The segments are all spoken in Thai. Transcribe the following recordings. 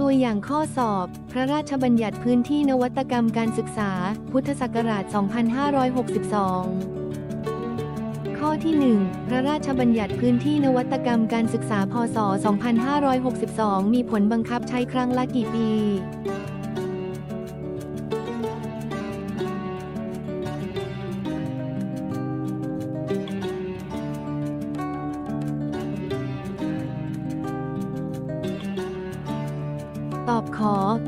ตัวอย่างข้อสอบ พระราชบัญญัติพื้นที่นวัตกรรมการศึกษา พุทธศักราช 2562 ข้อที่ 1 พระราชบัญญัติพื้นที่นวัตกรรมการศึกษา พศ 2562 มีผลบังคับใช้ครั้งละกี่ปี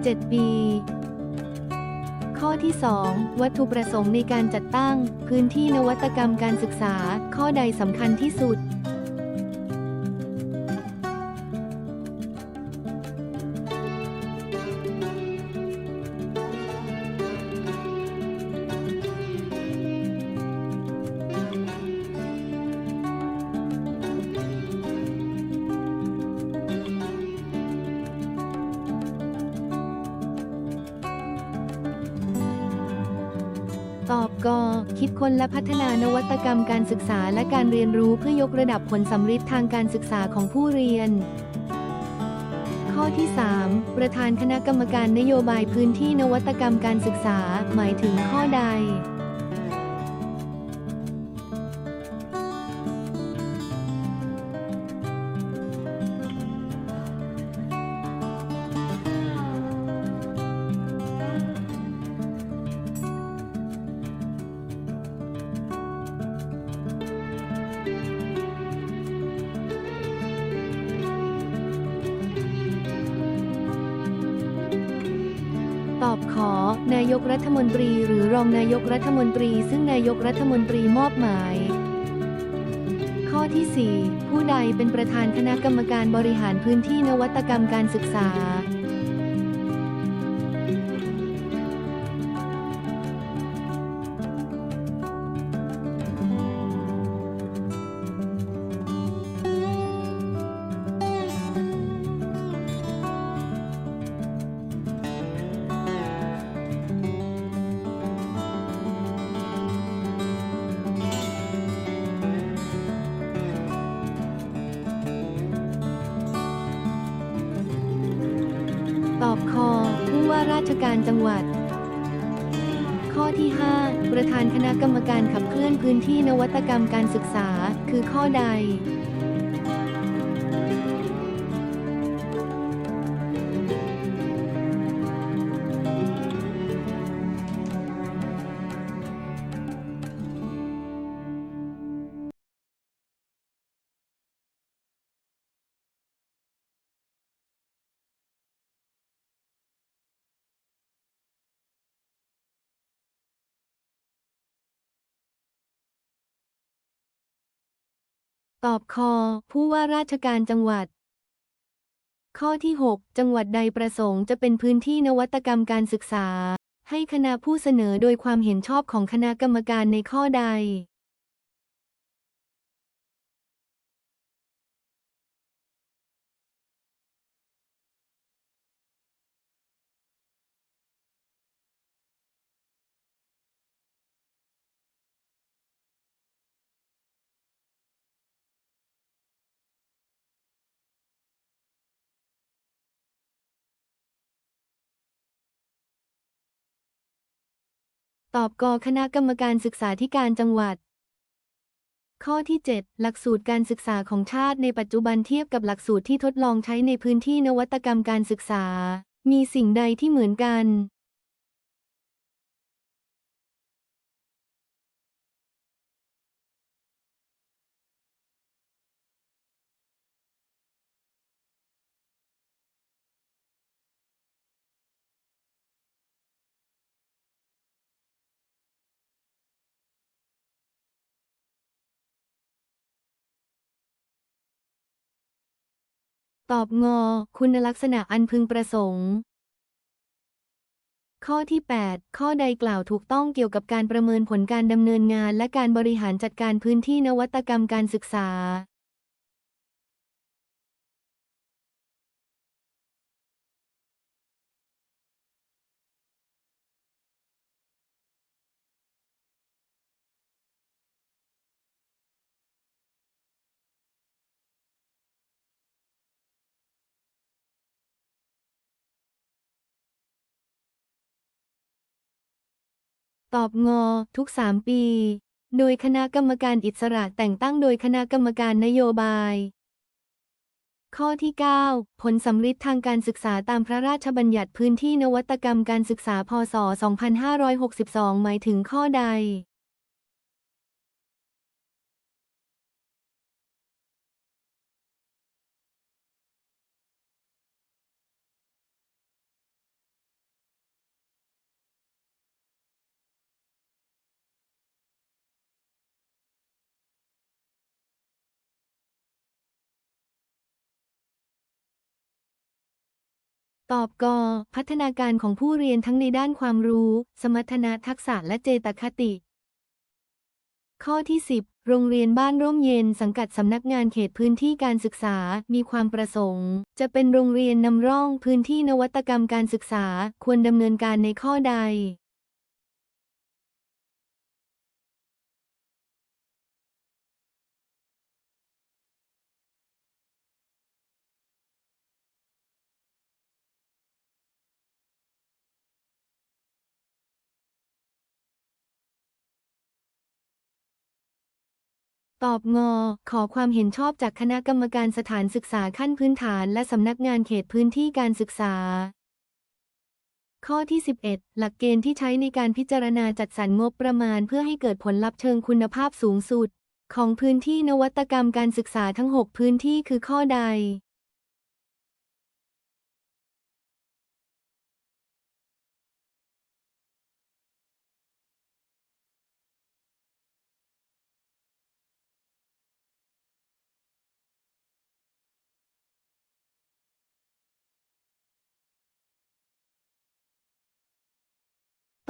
7 ปี ข้อที่ 2 วัตถุประสงค์ในการจัดตั้ง พื้นที่นวัตกรรมการศึกษา ข้อใดสำคัญที่สุด คิดค้นและพัฒนานวัตกรรมการศึกษาและการเรียนรู้เพื่อยกระดับผลสำฤทธิ์ทางการศึกษาของผู้เรียน ข้อที่ 3 ประธานคณะกรรมการนโยบายพื้นที่นวัตกรรมการศึกษา หมายถึงข้อใดายกรัฐมนตรี หรือรองนายกรัฐมนตรี ซึ่งนายกรัฐมนตรีมอบหมาย ข้อที่ 4 ผู้ใดเป็นประธานคณะกรรมการบริหารพื้นที่นวัตกรรมการศึกษา ราชการจังหวัด ข้อที่ 5 ประธานคณะกรรมการขับเคลื่อนพื้นที่นวัตกรรมการศึกษา คือข้อใด ตอบคอ ผู้ว่าราชการจังหวัด ข้อที่ 6 จังหวัดใดประสงค์จะเป็นพื้นที่นวัตกรรมการศึกษา ให้คณะผู้เสนอโดยความเห็นชอบของคณะกรรมการในข้อใด ตอบกคณะกรรมการศึกษาธิการจังหวัด ข้อที่ 7 หลักสูตรการศึกษาของชาติในปัจจุบันเทียบกับหลักสูตรที่ทดลองใช้ในพื้นที่นวัตกรรมการศึกษา มีสิ่งใดที่เหมือนกัน ตอบงอ คุณลักษณะอันพึงประสงค์ ข้อที่ 8 ข้อใดกล่าวถูกต้องเกี่ยวกับการประเมินผลการดำเนินงาน และการบริหารจัดการพื้นที่นวัตกรรมการศึกษา ตอบงอ ทุก3ปี โดยคณะกรรมการอิสระแต่งตั้งโดยคณะกรรมการนโยบาย ข้อที่ 9 ผลสำลิดทางการศึกษาตามพระราชบัญญัติพื้นที่นวัตกรรมการศึกษาพศ 2562 หมายถึงข้อใด ตอบกพัฒนาการของผู้เรียนทั้งในด้านความรู้ สมรรถนะทักษะและเจตคติ ข้อที่ 10 โรงเรียนบ้านร่มเย็นสังกัดสำนักงานเขตพื้นที่การศึกษา มีความประสงค์ จะเป็นโรงเรียนนำร่องพื้นที่นวัตกรรมการศึกษา ควรดำเนินการในข้อใด ตอบงอ ขอความเห็นชอบจากคณะกรรมการสถานศึกษาขั้นพื้นฐาน และสำนักงานเขตพื้นที่การศึกษา ข้อที่ 11 หลักเกณฑ์ที่ใช้ในการพิจารณาจัดสรรงบประมาณ เพื่อให้เกิดผลลัพธ์เชิงคุณภาพสูงสุด ของพื้นที่นวัตกรรมการศึกษาทั้ง 6 พื้นที่คือข้อใด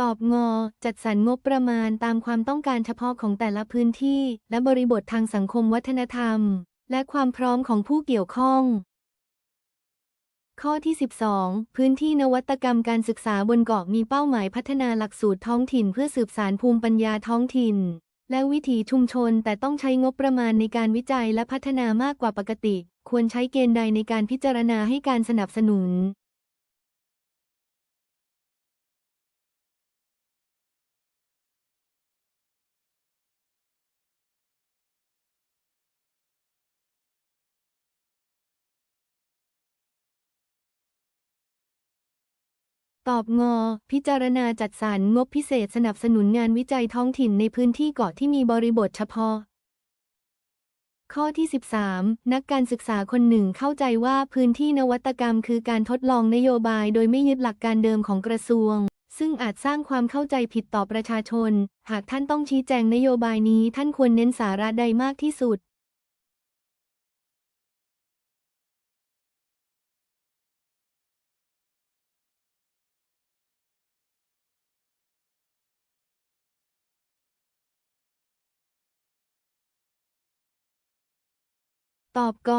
ตอบงอ จัดสรรงบประมาณตามความต้องการเฉพาะของแต่ละพื้นที่ และบริบททางสังคมวัฒนธรรม และความพร้อมของผู้เกี่ยวข้อง ข้อที่ 12 พื้นที่นวัตกรรมการศึกษาบนเกาะมีเป้าหมายพัฒนาหลักสูตรท้องถิ่น เพื่อสืบสารภูมิปัญญาท้องถิ่น และวิถีชุมชน แต่ต้องใช้งบประมาณในการวิจัยและพัฒนามากกว่าปกติ ควรใช้เกณฑ์ใดในการพิจารณาให้การสนับสนุน ตอบงอ พิจารณาจัดสรรงบพิเศษสนับสนุนงานวิจัยท้องถิ่นในพื้นที่เกาะที่มีบริบทเฉพาะ ข้อที่ 13 นักการศึกษาคนหนึ่งเข้าใจว่าพื้นที่นวัตกรรมคือการทดลองนโยบายโดยไม่ยึดหลักการเดิมของกระทรวง ซึ่งอาจสร้างความเข้าใจผิดต่อประชาชน หากท่านต้องชี้แจงนโยบายนี้ท่านควรเน้นสาระใดมากที่สุด ตอบก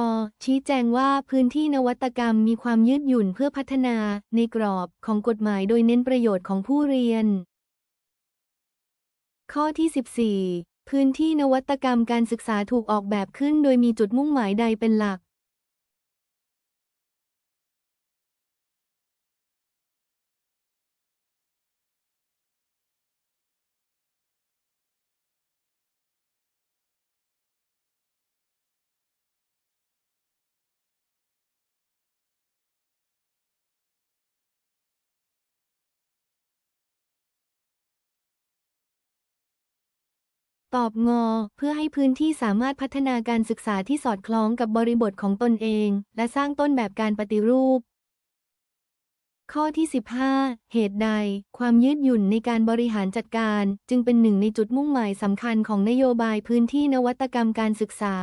ชี้แจงว่าพื้นที่นวัตกรรมมีความยืดหยุ่นเพื่อพัฒนาในกรอบของกฎหมายโดยเน้นประโยชน์ของผู้เรียน ข้อที่ 14 พื้นที่นวัตกรรมการศึกษาถูกออกแบบขึ้นโดยมีจุดมุ่งหมายใดเป็นหลัก ตอบงอ เพื่อให้พื้นที่สามารถพัฒนาการศึกษาที่สอดคล้องกับบริบทของตนเอง และสร้างต้นแบบการปฏิรูป ข้อที่ 15 เหตุใด ความยืดหยุ่นในการบริหารจัดการ จึงเป็นหนึ่งในจุดมุ่งหมายสำคัญของนโยบายพื้นที่นวัตกรรมการศึกษา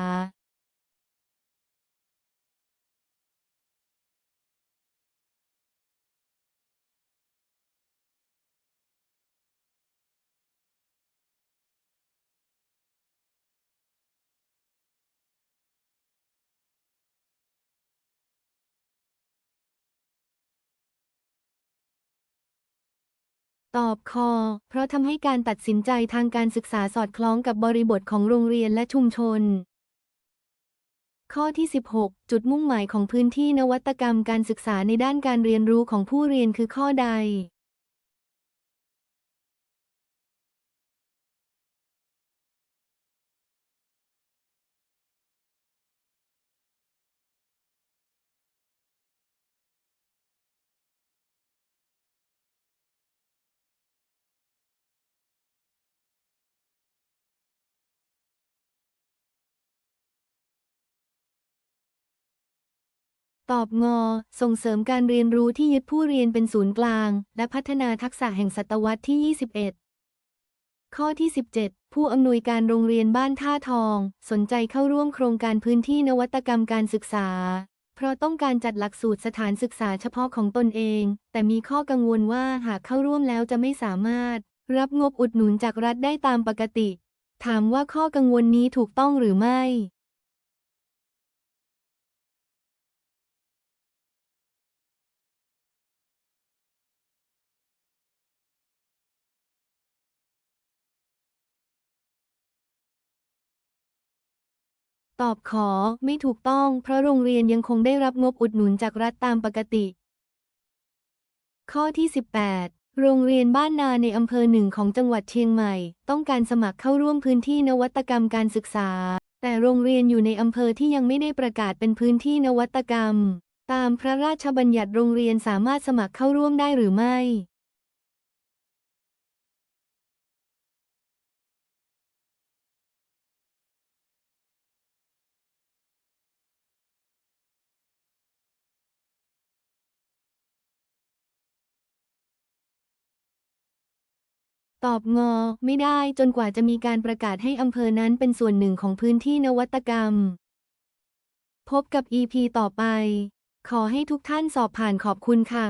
ตอบคอ เพราะทำให้การตัดสินใจทางการศึกษาสอดคล้องกับบริบทของโรงเรียนและชุมชน ข้อที่ 16 จุดมุ่งหมายของพื้นที่นวัตกรรมการศึกษาในด้านการเรียนรู้ของผู้เรียนคือข้อใด ตอบงอ ส่งเสริมการเรียนรู้ที่ยึดผู้เรียนเป็นศูนย์กลาง และพัฒนาทักษะแห่งศตวรรษที่ 21 ข้อที่ 17 ผู้อำนวยการโรงเรียนบ้านท่าทอง สนใจเข้าร่วมโครงการพื้นที่นวัตกรรมการศึกษา เพราะต้องการจัดหลักสูตรสถานศึกษาเฉพาะของตนเอง แต่มีข้อกังวลว่าหากเข้าร่วมแล้วจะไม่สามารถ รับงบอุดหนุนจากรัฐได้ตามปกติ ถามว่าข้อกังวลนี้ถูกต้องหรือไม่ ตอบขอไม่ถูกต้อง เพราะโรงเรียนยังคงได้รับงบอุดหนุนจากรัฐตามปกติ ข้อที่ 18 โรงเรียนบ้านนาในอำเภอหนึ่งของจังหวัดเชียงใหม่ ต้องการสมัครเข้าร่วมพื้นที่นวัตกรรมการศึกษา แต่โรงเรียนอยู่ในอำเภอที่ยังไม่ได้ประกาศเป็นพื้นที่นวัตกรรม ตามพระราชบัญญัติโรงเรียนสามารถสมัครเข้าร่วมได้หรือไม่ ตอบงอ ไม่ได้จนกว่าจะมีการประกาศให้อำเภอนั้นเป็นส่วนหนึ่งของพื้นที่นวัตกรรม พบกับ EP ต่อไป ขอให้ทุกท่านสอบผ่านขอบคุณค่ะ